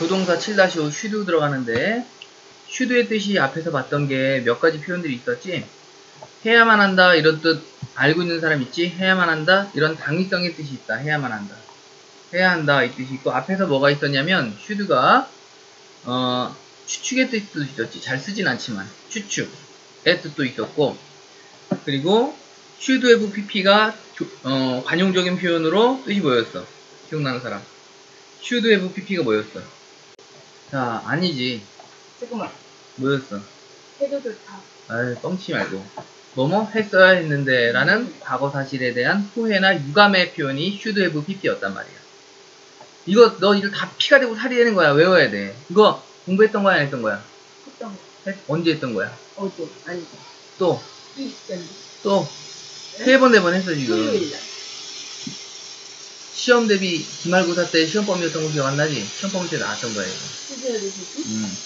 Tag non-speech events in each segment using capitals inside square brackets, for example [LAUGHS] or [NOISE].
조동사 7-5 슈드 들어가는데 슈드의 뜻이 앞에서 봤던 게 몇 가지 표현들이 있었지? 해야만 한다 이런 뜻 알고 있는 사람 있지? 해야만 한다 이런 당위성의 뜻이 있다. 해야만 한다. 해야 한다 이 뜻이 있고 앞에서 뭐가 있었냐면 슈드가 어 추측의 뜻도 있었지. 잘 쓰진 않지만 추측의 뜻도 있었고 그리고 should have pp가 어, 관용적인 표현으로 뜻이 뭐였어? 기억나는 사람. should have pp가 뭐였어? 자 아니지 잠깐만. 뭐였어? 해도 좋다. 아이 뻥치 말고 뭐뭐 했어야 했는데 라는 과거 사실에 대한 후회나 유감의 표현이 should have pp였단 말이야 이거 너 이거 다 피가 되고 살이 되는 거야 외워야 돼 이거 공부했던 거야 안 했던 거야? 걱정. 했- 언제 했던 거야? 어제. 아니죠. 또 이스턴. 또세 번 네 번 했어 지금 토요일 날. 시험 대비 기말고사 때 시험 범위였던 거 기억 안 나지? 시험 범위 때 나왔던 거야 이거? 음.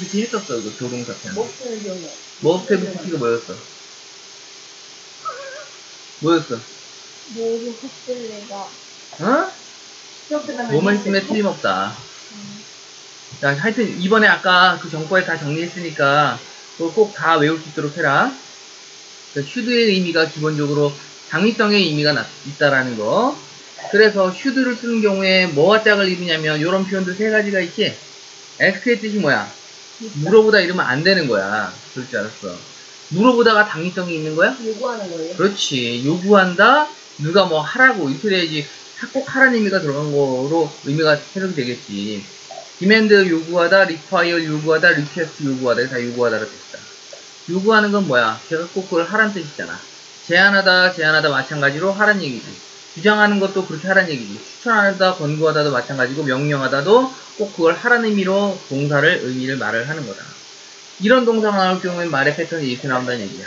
PT 했었어 이거 조동사 편 먹는. 머브테브 PT가 뭐였어? 뭐였어? 뭐를 했을 내가. 어? 시험 끝나면. 뭐만 있으면 틀림없다 음. 자 하여튼 이번에 아까 그 정보에 다 정리했으니까 꼭 다 외울 수 있도록 해라 그러니까 슈드의 의미가 기본적으로 당위성의 의미가 나- 있다라는 거 그래서 슈드를 쓰는 경우에 뭐와 짝을 이루냐면 이런 표현들 세 가지가 있지? 엑스의 뜻이 뭐야? 물어보다 이러면 안 되는 거야. 그럴 줄 알았어. 물어보다가 당위성이 있는 거야? 요구하는 거예요. 그렇지. 요구한다 누가 뭐 하라고. 이렇게 돼야지 하- 꼭 하라는 의미가 들어간 거로 의미가 해석이 되겠지. demand 요구하다 require 요구하다 request 요구하다. 다 요구하다로 됐다. 요구하는 건 뭐야? 걔가 꼭 그걸 하란 뜻이잖아. 제안하다 제안하다 마찬가지로 하란 얘기지 주장하는 것도 그렇게 하란 얘기지 추천하다 권고하다도 마찬가지고 명령하다도 꼭 그걸 하란 의미로 동사를 의미를 말을 하는 거다 이런 동사가 나올 경우엔 말의 패턴이 이렇게 나온다는 얘기야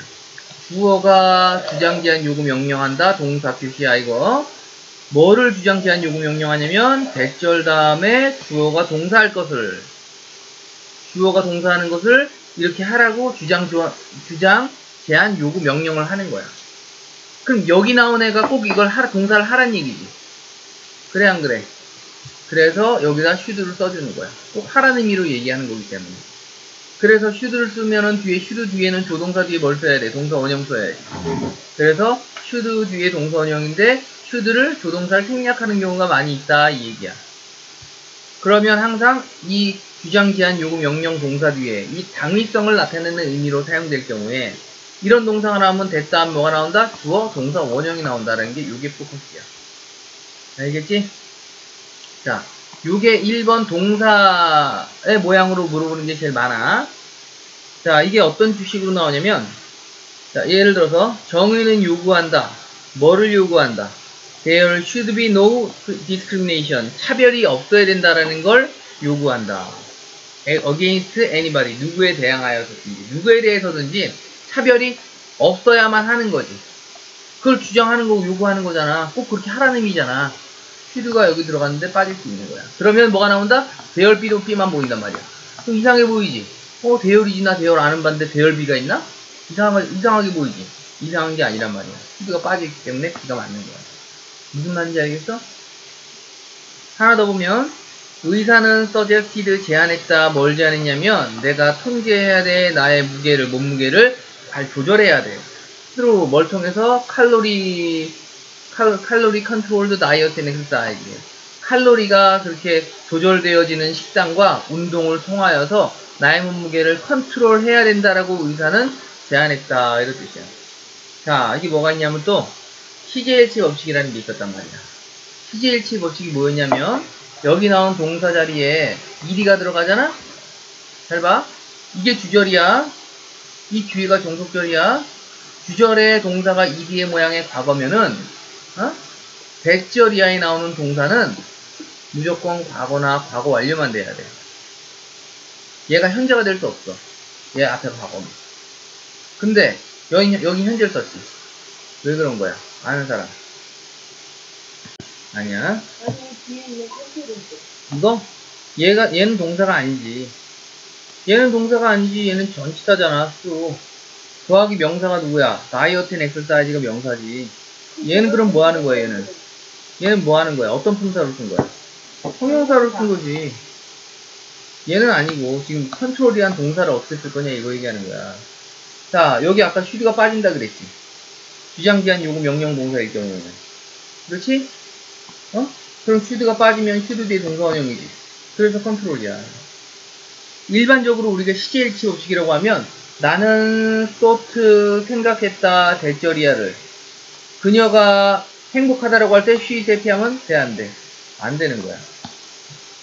주어가 주장, 제한, 요구, 명령한다. 동사 표시야, 이거. 뭐를 주장, 제한, 요구, 명령하냐면, 대절 다음에 주어가 동사할 것을, 주어가 동사하는 것을 이렇게 하라고 주장, 조- 주장, 제한, 요구, 명령을 하는 거야. 그럼 여기 나온 애가 꼭 이걸 하라, 동사를 하란 얘기지. 그래, 안 그래? 그래서 여기다 슈드를 써주는 거야. 꼭 하라는 의미로 얘기하는 거기 때문에. 그래서 슈드를 쓰면은 뒤에 슈드 뒤에는 조동사 뒤에 뭘 써야 돼? 동사 원형 써야지. 그래서 슈드 뒤에 동사 원형인데 슈드를 조동사를 생략하는 경우가 많이 있다 이 얘기야. 그러면 항상 이 주장 제한 요구 명령 동사 뒤에 이 당위성을 나타내는 의미로 사용될 경우에 이런 동사가 나오면 됐다 하면 뭐가 나온다? 주어 동사 원형이 나온다는 게 요게 포커스야. 알겠지? 자, 요게 1번 동사의 모양으로 물어보는 게 제일 많아. 자, 이게 어떤 주식으로 나오냐면, 자, 예를 들어서, 정의는 요구한다. 뭐를 요구한다? There should be no discrimination. 차별이 없어야 된다라는 걸 요구한다. against anybody. 누구에 대항하여서든지, 누구에 대해서든지 차별이 없어야만 하는 거지. 그걸 주장하는 거고 요구하는 거잖아. 꼭 그렇게 하라는 의미잖아. 슈드가 여기 들어갔는데 빠질 수 있는 거야. 그러면 뭐가 나온다? 대열 B도 B만 보인단 말이야. 그럼 이상해 보이지? 어, 대열이지 나 대열 아는 반데 대열 B가 있나? 이상하, 이상하게 보이지? 이상한 게 아니란 말이야. 슈드가 빠져있기 때문에 B가 맞는 거야. 무슨 말인지 알겠어? 하나 더 보면, 의사는 서젝티드 제한했다. 뭘 제한했냐면, 내가 통제해야 돼. 나의 무게를, 몸무게를 잘 조절해야 돼. 스스로 뭘 통해서 칼로리 칼, 칼로리 컨트롤드 다이어트 엑서사이즈. 칼로리가 그렇게 조절되어지는 식단과 운동을 통하여서 나의 몸무게를 컨트롤해야 된다라고 의사는 제안했다 이런 뜻이야. 자 이게 뭐가 있냐면 또 희재일치 법칙이라는 게 있었단 말이야. 희재일치 법칙이 뭐였냐면 여기 나온 동사 자리에 이리가 들어가잖아? 잘 봐. 이게 주절이야 이 뒤가 종속절이야 주절의 동사가 이디의 모양의 과거면은 어? 백절 이하에 나오는 동사는 무조건 과거나 과거 완료만 돼야 돼. 얘가 현재가 될 수 없어. 얘 앞에 과거면. 근데 여기 여기 현재를 썼지. 왜 그런 거야? 아는 사람. 아니야. 이거 얘가 얘는 동사가 아니지. 얘는 동사가 아니지. 얘는 전치사잖아. 수. 더하기 명사가 누구야? 다이어트 앤 엑서사이즈가 명사지. 얘는 그럼 뭐 하는 거야, 얘는? 얘는 뭐 하는 거야? 어떤 품사로 쓴 거야? 형용사로 쓴 거지. 얘는 아니고 지금 컨트롤이란 동사를 어떻게 쓸 거냐 이거 얘기하는 거야. 자 여기 아까 슈드가 빠진다 그랬지. 주장기한 요구 명령 동사일 경우에는 그렇지? 어? 그럼 슈드가 빠지면 슈드 뒤에 동사 원형이지. 그래서 컨트롤이야. 일반적으로 우리가 시제일치 법칙이라고 하면 나는 소트 생각했다 대절이야를 그녀가 행복하다라고 할때 she is happy 하면 돼 안 돼? 안 되는 거야.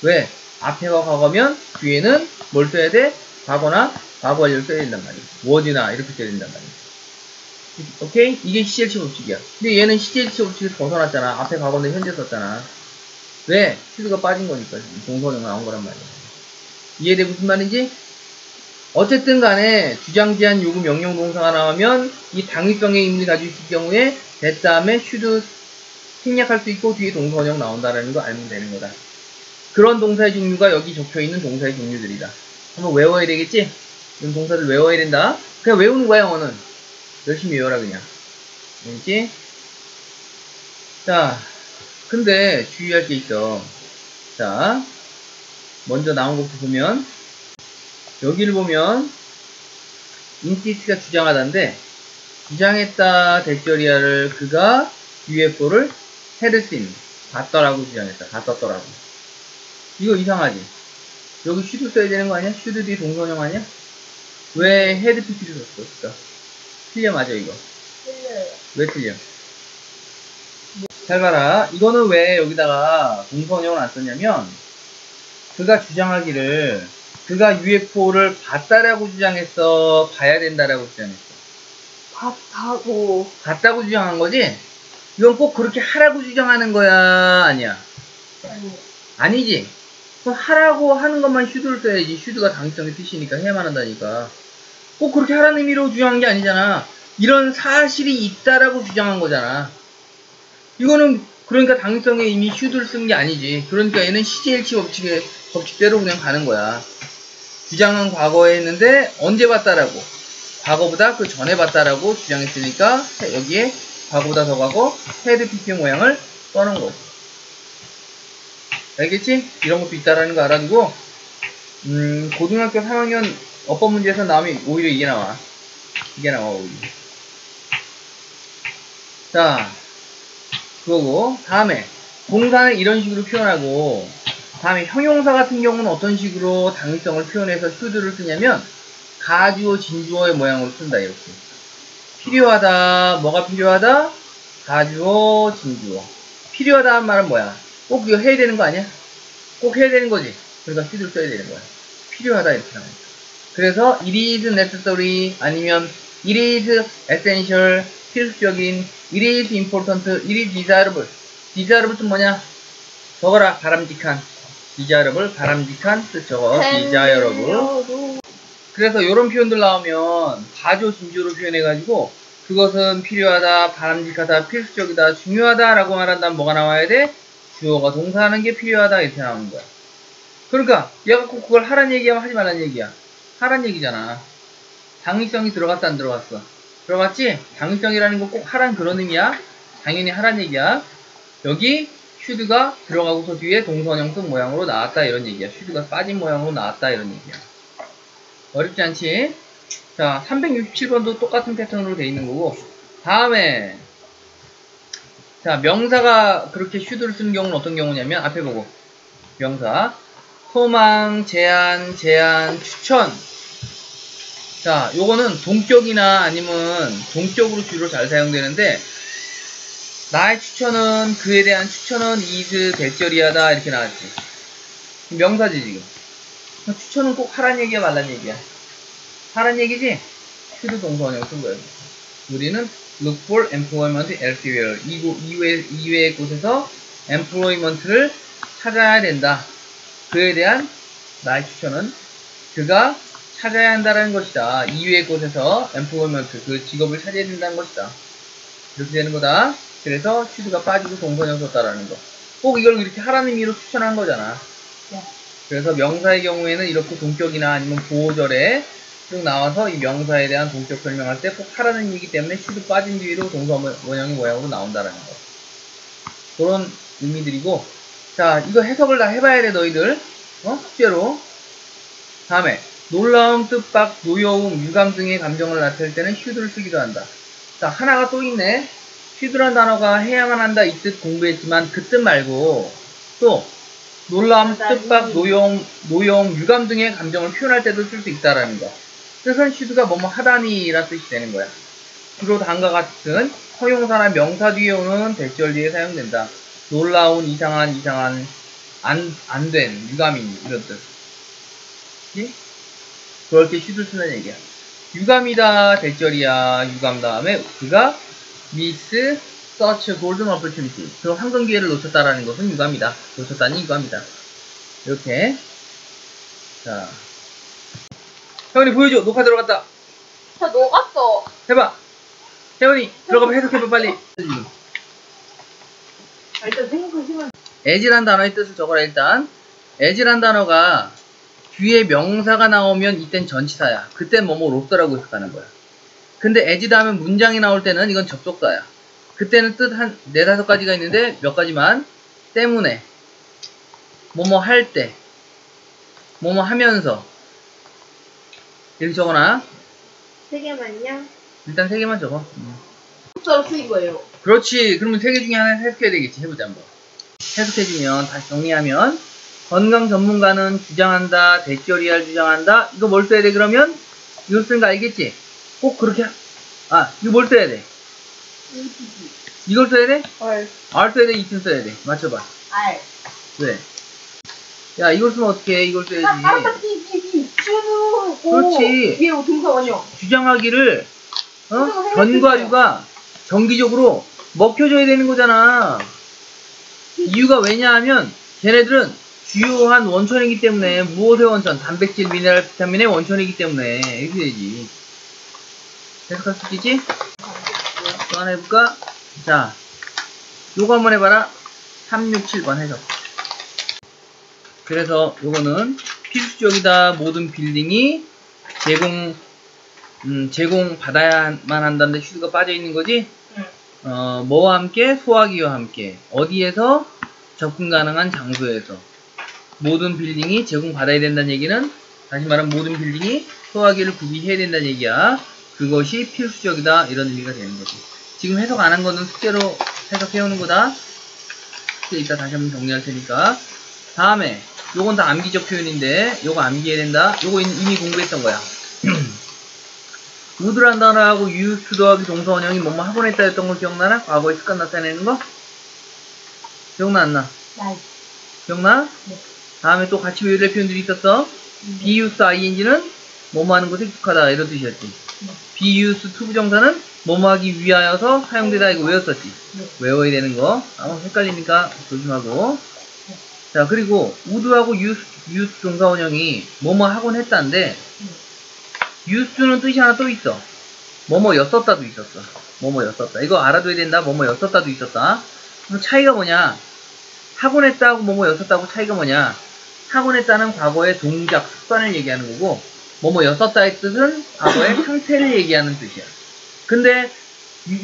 왜? 앞에가 과거면 뒤에는 뭘 써야 돼? 과거나 과거 완료를 써야 된단 말이야. was나 이렇게 써야 된단 말이야. 오케이? 이게 시제일치 법칙이야. 근데 얘는 시제일치 법칙에서 벗어났잖아. 앞에 과거인데 현재 썼잖아. 왜? 슈드가 빠진 거니까 동선형 나온 거란 말이야. 이해돼 무슨 말인지? 어쨌든 간에 주장지한 요구 명령 동사가 나오면 이 당위성의 의미를 가지고 있을 경우에 that 다음에 should 생략할 수 있고 뒤에 동사 원형 나온다라는 거 알면 되는 거다. 그런 동사의 종류가 여기 적혀 있는 동사의 종류들이다. 한번 외워야 되겠지? 이런 동사들 외워야 된다. 그냥 외우는 거야 영어는. 열심히 외워라 그냥. 알겠지? 자, 근데 주의할 게 있어. 자, 먼저 나온 것부터 보면 여기를 보면 인티스가 주장하다인데 주장했다 대절이야를 그가 UFO를 헤르신 봤더라고 주장했다 봤었더라고 이거 이상하지 여기 슈드 써야 되는 거 아니야? 슈드 뒤에 동선형 아니야? 왜 헤드 PP를 썼어? 그니까 틀려 맞아 이거 틀려요. 왜 틀려? 잘 봐라. 이거는 왜 여기다가 동선형을 안 썼냐면, 그가 주장하기를, 그가 UFO를 봤다라고 주장했어? 봐야 된다라고 주장했어? 밥하고 봤다고 주장한 거지? 이건 꼭 그렇게 하라고 주장하는 거야? 아니야. 아니 아니지. 그럼 하라고 하는 것만 슈드를 써야지. 슈드가 당위성의 뜻이니까 해야만 한다니까. 꼭 그렇게 하라는 의미로 주장한 게 아니잖아. 이런 사실이 있다라고 주장한 거잖아. 이거는 그러니까 당위성의 의미 슈드를 쓴 게 아니지. 그러니까 얘는 시제일치 법칙의 법칙대로 그냥 가는 거야. 주장은 과거에 했는데 언제 봤다라고. 과거보다 그 전에 봤다라고 주장했으니까 여기에 과거보다 더 가고 헤드 PP 모양을 써놓은 거지. 알겠지? 이런 것도 있다라는 거 알아두고 음, 고등학교 3학년 어법 문제에서 나오면 오히려 이게 나와. 이게 나와 오히려. 자, 그거고 다음에 동사는 이런 식으로 표현하고 다음에 형용사 같은 경우는 어떤 식으로 당위성을 표현해서 슈드를 쓰냐면 가주어 진주어의 모양으로 쓴다 이렇게. 필요하다 뭐가 필요하다? 가주어 진주어 필요하다는 말은 뭐야? 꼭 이거 해야 되는 거 아니야? 꼭 해야 되는 거지. 그러니까 슈드를 써야 되는 거야. 필요하다 이렇게 나와요 그래서 it is necessary 아니면 it is essential 필수적인 it is important it is desirable desirable 좀 뭐냐 적어라 바람직한 desirable 바람직한 뜻 적어 desirable 로 그래서 이런 표현들 나오면 가조 진주로 표현해가지고 그것은 필요하다, 바람직하다, 필수적이다, 중요하다라고 말한다면 뭐가 나와야 돼? 주어가 동사하는 게 필요하다 이렇게 나오는 거야. 그러니까 얘가 꼭 그걸 하란 얘기하면 하지 말란 얘기야. 하란 얘기잖아. 당위성이 들어갔다 안 들어갔어? 들어갔지? 당위성이라는 거꼭 하란 그런 의미야. 당연히 하란 얘기야. 여기 슈드가 들어가고서 뒤에 동선형 쓴 모양으로 나왔다 이런 얘기야. 슈드가 빠진 모양으로 나왔다 이런 얘기야. 어렵지 않지? 자, 367번도 똑같은 패턴으로 돼 있는 거고. 다음에, 자, 명사가 그렇게 슈드를 쓰는 경우는 어떤 경우냐면, 앞에 보고. 명사. 소망, 제안, 제안, 추천. 자, 요거는 동격이나 아니면 동격으로 주로 잘 사용되는데, 나의 추천은, 그에 대한 추천은 이즈 대절이하다, 이렇게 나왔지. 명사지, 지금. 추천은 꼭 하란 얘기야 말란 얘기야 하란 얘기지? 슈드 동사원형 쓴 거예요 우리는 look for employment elsewhere 이외, 이외의 곳에서 employment를 찾아야 된다 그에 대한 나의 추천은 그가 찾아야 한다는 것이다 이외의 곳에서 employment 그 직업을 찾아야 된다는 것이다 이렇게 되는 거다 그래서 슈드가 빠지고 동사원형 썼다라는 거 꼭 이걸 이렇게 하라는 의미로 추천한 거잖아 네. 그래서 명사의 경우에는 이렇게 동격이나 아니면 보호절에 쭉 나와서 이 명사에 대한 동격 설명할 때 꼭 하라는 얘기 때문에 슈드 빠진 뒤로 동사 원형의 모양으로 나온다라는 거. 그런 의미들이고, 자, 이거 해석을 다 해봐야 돼, 너희들. 어? 숙제로. 다음에 놀라움, 뜻박, 노여움, 유감 등의 감정을 나타낼 때는 should를 쓰기도 한다. 자, 하나가 또 있네. should란 단어가 해야만 한다 이 뜻 공부했지만 그 뜻 말고 또 놀라움, 뜻박, 노여움, 노여움, 유감 등의 감정을 표현할 때도 쓸 수 있다라는 거. 뜻은 should가 뭐뭐 하다니라 뜻이 되는 거야. 주로 다음과 같은 허용사나 명사 뒤에 오는 대절 뒤에 사용된다. 놀라운, 이상한, 이상한, 안, 안 된, 유감인, 이런 뜻. 예? 때 슈드 쓰는 얘기야. 유감이다, 대절이야, 유감 다음에 그가 miss such a golden opportunity. 그 황금 기회를 놓쳤다라는 것은 유감이다. 놓쳤다니 유감이다. 이렇게. 자. 혜원이 보여줘. 녹화 들어갔다. 다 녹았어. 해봐. 혜원이, 들어가면 해석해봐, 빨리. 아, 일단 생각하시면 에지란 단어의 뜻을 적어라 일단 에지란 단어가 뒤에 명사가 나오면 이땐 전치사야 그땐 뭐뭐 로스라고 해석하는 거야 근데 에지 다음에 문장이 나올 때는 이건 접속사야 그때는 뜻 한 네다섯 가지가 있는데 몇 가지만 때문에 뭐뭐 할 때 뭐뭐 하면서 이렇게 적어놔 세 개만요. 일단 세 개만 적어 음. 숫자로 쓰인 거예요. 그렇지. 그러면 세 개 중에 하나 해석해야 되겠지. 해보자 한번. 해석해주면 다시 정리하면 건강 전문가는 주장한다. 대절이할 주장한다. 이거 뭘 써야 돼 그러면? 이걸 쓰는 거 알겠지? 꼭 그렇게 하- 아 이거 뭘 써야 돼? 이걸 써야 돼? 헐. R 써야 돼? 이쯤 써야 돼? 맞춰봐. 알. 왜? 야 이걸 쓰면 어떻게 해? 이걸 써야지. 쭈누. 그렇지. 뒤에 동사 원형. 주장하기를 어? 그거 전과류가 정기적으로 먹혀줘야 되는 거잖아. 이유가 왜냐하면 걔네들은 주요한 원천이기 때문에 무엇의 원천? 단백질, 미네랄, 비타민의 원천이기 때문에 이렇게 되지. 해석할 수 있겠지? 또 하나 해볼까? 자, 요거 한번 해봐라. 3, 6, 7번 해석. 그래서 요거는 필수적이다. 모든 빌딩이 제공 음, 제공 받아야만 한다는데 슈드가 빠져 있는 거지? 응. 어, 뭐와 함께? 소화기와 함께. 어디에서? 접근 가능한 장소에서. 모든 빌딩이 제공 받아야 된다는 얘기는 다시 말하면 모든 빌딩이 소화기를 구비해야 된다는 얘기야. 그것이 필수적이다. 이런 의미가 되는 거지. 지금 해석 안 한 거는 숙제로 해석해오는 거다. 숙제 이따 다시 한번 정리할 테니까. 다음에 요건 다 암기적 표현인데 요거 암기해야 된다. 요거 이미 공부했던 거야. [CLEARS THROAT] 우드란 단어하고 유스 더하기 동사 원형이 뭐뭐 하곤 했다 했던 거 기억나나? 과거의 습관 나타내는 거? 기억나 안 나? 날. 기억나? 네. 다음에 또 같이 외울 표현들이 있었어. 비유스 ing는 뭐뭐 하는 것에 익숙하다 이런 뜻이었지. 네. 비유스 투부정사는 뭐뭐 하기 위하여서 사용되다 이거 외웠었지. 네. 외워야 되는 거. 아무 헷갈리니까 조심하고. 자 그리고 우드하고 유스 유스 동사 원형이 뭐뭐 하곤 했다인데 유스는 뜻이 하나 또 있어. 뭐뭐였었다도 있었어. 뭐뭐였었다. 이거 알아둬야 된다. 뭐뭐였었다도 있었다. 그럼 차이가 뭐냐? 하곤 했다고 뭐뭐였었다고 차이가 뭐냐? 하곤 했다는 과거의 동작, 습관을 얘기하는 거고, 뭐뭐였었다의 뜻은 과거의 [LAUGHS] 상태를 얘기하는 뜻이야. 근데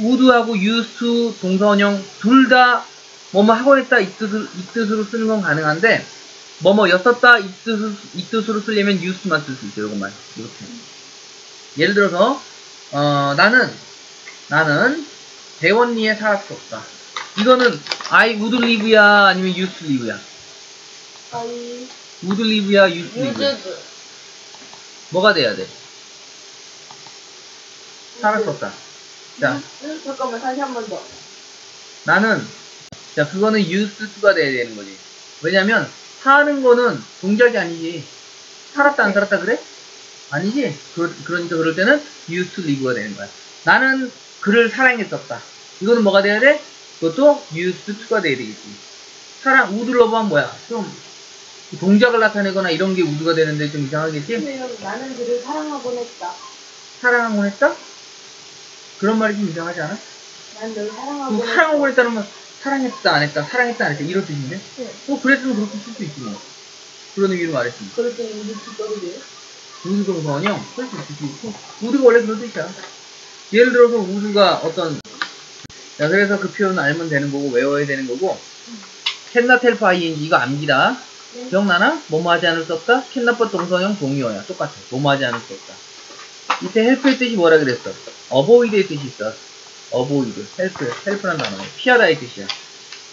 우드하고 유스 동사원형 둘 다 뭐뭐 하곤 했다 이, 뜻을, 이 뜻으로 쓰는 건 가능한데 뭐뭐 였었다 이, 뜻, 이 뜻으로 쓰려면 유스만 쓸 수 있어요. 이것만 이렇게. 예를 들어서 어, 나는 나는 대원리에 살았었다. 이거는 I would live야 아니면 used live야? Used to live야? 유즈드. 뭐가 돼야 돼? 살았었다. 자, 응, 잠깐만 다시 한 번 더. 나는 자 그거는 used to가 돼야 되는 거지. 왜냐면 사는 거는 동작이 아니지. 살았다 안 살았다 그래? 아니지. 그, 그러니까 그럴 때는 used to live가 되는 거야. 나는 그를 사랑했었다. 이거는 뭐가 돼야 돼? 그것도 used to가 돼야 되겠지. 사랑 would love는 뭐야? 좀 동작을 나타내거나 이런 게 would가 되는데 좀 이상하겠지? 나는 그를 사랑하곤 했다. 사랑하곤 했다? 그런 말이 좀 이상하지 않아? 난 널 사랑하곤 그럼 사랑하고 했다는 건 사랑했다 안 했다 사랑했다 안 했다 이런 뜻인데 응. 뭐 그랬으면 그렇게 쓸 수 있지 뭐 그런 의미로 말했습니다 그럴 때는 우리 뒷거리 돼요? 우드 동선형 쓸수 있지 우드가 원래 그런 뜻이야 예를 들어서 우드가 어떤 자 그래서 그 표현을 알면 되는 거고 외워야 되는 거고 캔나 텔프 ing 이거 암기다 네. 기억나나? 뭐뭐 하지 않을 수 없다? 캔나빠 동서형 동의어야. 똑같아. 뭐뭐 하지 않을 수 없다. 이때 헬프의 뜻이 뭐라 그랬어? 어보이드의 뜻이 있어. 어보이드. 헬프. 헬프란 단어. 피하다의 뜻이야.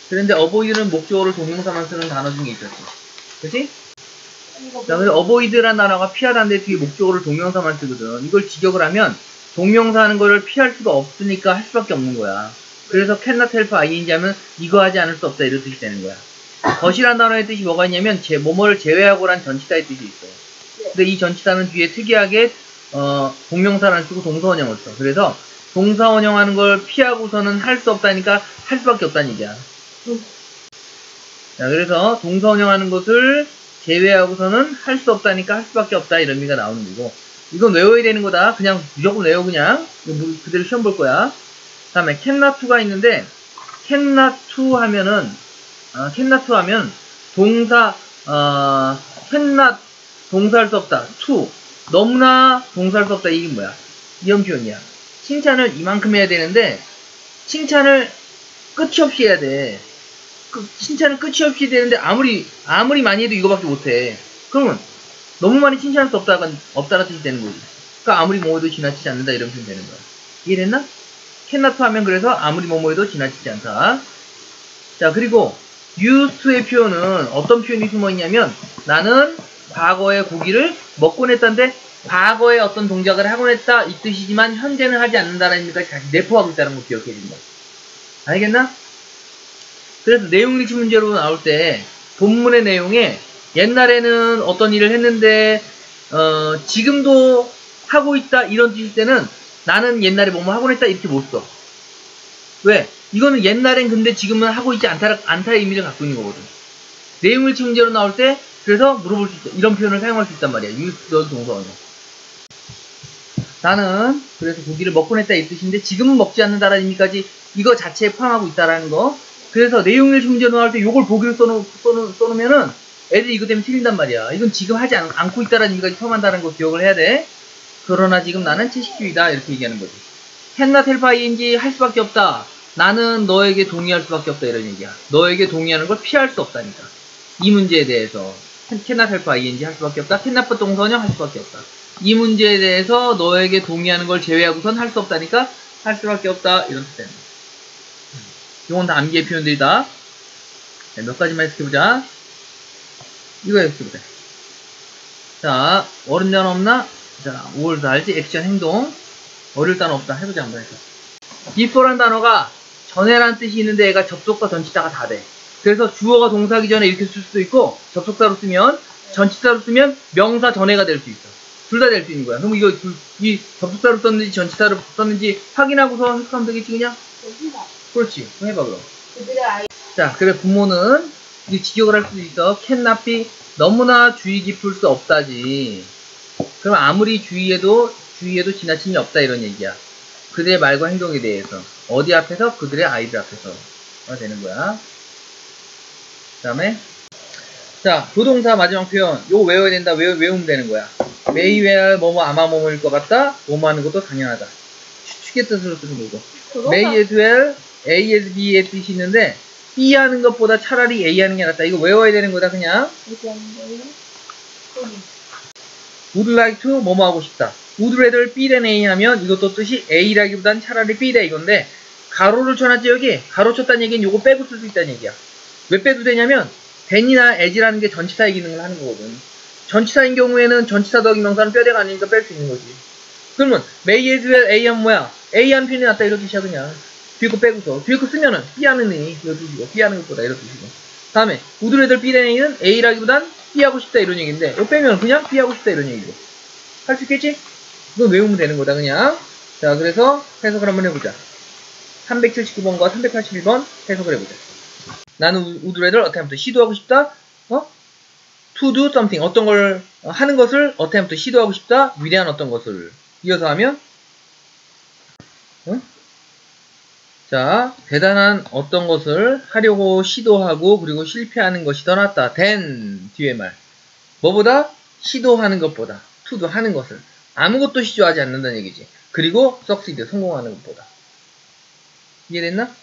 그런데 어보이드는 목적어를 동명사만 쓰는 단어 중에 있었지. 그치? 자, 그래서 어보이드란 단어가 피하다인데 뒤에 목적어를 동명사만 쓰거든. 이걸 직역을 하면 동명사 하는 거를 피할 수가 없으니까 할 수밖에 없는 거야. 그래서 cannot help ing 하면 이거 하지 않을 수 없다 이런 뜻이 되는 거야. 것이란 단어의 뜻이 뭐가 있냐면 제 뭐뭐를 제외하고란 전치사의 뜻이 있어요. 근데 이 전치사는 뒤에 특이하게 어, 동명사를 쓰고 동사원형을 써. 그래서 동사원형하는 걸 피하고서는 할 수 없다니까 할 수밖에 없다는 얘기야. 음. 자, 그래서 동사원형하는 것을 제외하고서는 할 수 없다니까 할 수밖에 없다 이런 의미가 나오는 거고 이건 외워야 되는 거다. 그냥 무조건 외워 그냥 그대로 시험 볼 거야. 다음에 cannot to가 있는데 cannot to 하면은 어, cannot to 하면 동사 어, cannot 동사할 수 없다. to 너무나 동사할 수 없다. 이게 뭐야? 이런 표현이야. 칭찬을 이만큼 해야 되는데 칭찬을 끝이 없이 해야 돼. 그 칭찬은 끝이 없이 되는데 아무리 아무리 많이 해도 이거밖에 못해. 그러면 너무 많이 칭찬할 수 없다가 없다는 뜻이 되는 거지. 그러니까 아무리 뭐해도 지나치지 않는다 이런 표현 되는 거야. 이해됐나? 캔나트 하면 그래서 아무리 뭐뭐 해도 지나치지 않다. 자 그리고 used to의 표현은 어떤 표현이 숨어 있냐면 나는 과거에 고기를 먹곤 했던데 과거에 어떤 동작을 하곤 했다 이 뜻이지만 현재는 하지 않는다는 의미가 다시 내포하고 있다는 거 기억해 준다. 알겠나? 그래서 내용 일치 문제로 나올 때 본문의 내용에 옛날에는 어떤 일을 했는데 어, 지금도 하고 있다 이런 뜻일 때는 나는 옛날에 뭐뭐 하곤 했다 이렇게 못 써. 왜? 이거는 옛날엔 근데 지금은 하고 있지 않다, 않다의 의미를 갖고 있는 거거든. 내용 일치 문제로 나올 때 그래서 물어볼 수 있다. 이런 표현을 사용할 수 있단 말이야. 유스던 동사원은. 나는 그래서 고기를 먹곤 했다 이 뜻인데 지금은 먹지 않는다라는 의미까지 이거 자체에 포함하고 있다라는 거. 그래서 내용 일치 문제 나올 때 요걸 보기로 써놓, 써놓, 써놓으면은 애들이 이거 때문에 틀린단 말이야. 이건 지금 하지 않, 않고 있다라는 의미까지 포함한다는 거 기억을 해야 돼. 그러나 지금 나는 채식주의다 이렇게 얘기하는 거지. 캔나 텔파이인지 할 수밖에 없다. 나는 너에게 동의할 수밖에 없다 이런 얘기야. 너에게 동의하는 걸 피할 수 없다니까. 이 문제에 대해서 캔나 텔파이인지 할 수밖에 없다. 캔나프 동선형 할 수밖에 없다. 이 문제에 대해서 너에게 동의하는 걸 제외하고선 할 수 없다니까 할 수밖에 없다 이런 뜻 됩니다. 이건 다 암기의 표현들이다. 자, 몇 가지만 해석해보자. 이거 해석해보자. 자, 어른 단 없나? 자, 5월 달지 액션 행동. 어릴 단 없다. 해보자, 한번 해서. before란 단어가 전에란 뜻이 있는데 얘가 접속사 전치사가 다 돼. 그래서 주어가 동사하기 전에 이렇게 쓸 수도 있고, 접속사로 쓰면, 전치사로 쓰면 명사 전에가 될 수 있어. 둘 다 될 수 있는 거야. 그럼 이거, 둘- 이 접속사로 썼는지 전치사로 썼는지 확인하고서 해석하면 되겠지, 그냥? 그렇지. 그럼 해봐, 그럼. 자, 그래 부모는 이 직역을 할 수도 있어. 캔나피 너무나 주의 깊을 수 없다지. 그럼 아무리 주의해도 주의해도 지나침이 없다 이런 얘기야. 그들의 말과 행동에 대해서 어디 앞에서 그들의 아이들 앞에서가 되는 거야. 그다음에 자 조동사 마지막 표현 요거 외워야 된다 외우, 외우면 되는 거야. may well 뭐뭐 아마 뭐뭐일 것 같다. 뭐뭐 하는 것도 당연하다. 추측의 뜻으로 쓰는 거고. may as well, A as B의 뜻이 있는데 B 하는 것보다 차라리 A 하는 게 낫다. 이거 외워야 되는 거다 그냥. Would like to 뭐뭐 하고 싶다. would rather B than A 하면 이것도 뜻이 A라기보단 차라리 B다 이건데 가로를 쳐놨지 여기 가로 쳤다는 얘기는 요거 빼고 쓸 수 있다는 얘기야. 왜 빼도 되냐면 than이나 as라는 게 전치사의 기능을 하는 거거든. 전치사인 경우에는 전치사 더하기 명사는 뼈대가 아니니까 뺄 수 있는 거지. 그러면 may as well A 하면 뭐야? A 하는 편이 낫다 이런 뜻이야 그냥. 뒤에 거 빼고서 뒤에 거 쓰면은 B 하는 애 이런 뜻이고 B 하는 것보다 이런 뜻이고 다음에 would rather B than A는 A라기보단 B 하고 싶다 이런 얘기인데 이거 빼면 그냥 B 하고 싶다 이런 얘기고. 할 수 있겠지? 이거 외우면 되는 거다 그냥. 자 그래서 해석을 한번 해보자. 379번과 381번 해석을 해보자. 나는 rather attempt 시도하고 싶다? 어? to do something. 어떤 걸 어, 하는 것을 attempt 시도하고 싶다? 위대한 어떤 것을. 이어서 하면? 응? 자, 대단한 어떤 것을 하려고 시도하고 그리고 실패하는 것이 더 낫다. than 뒤에 말. 뭐보다? 시도하는 것보다. to도 하는 것을. 아무것도 시도하지 않는다는 얘기지. 그리고 succeed 성공하는 것보다. 이해됐나?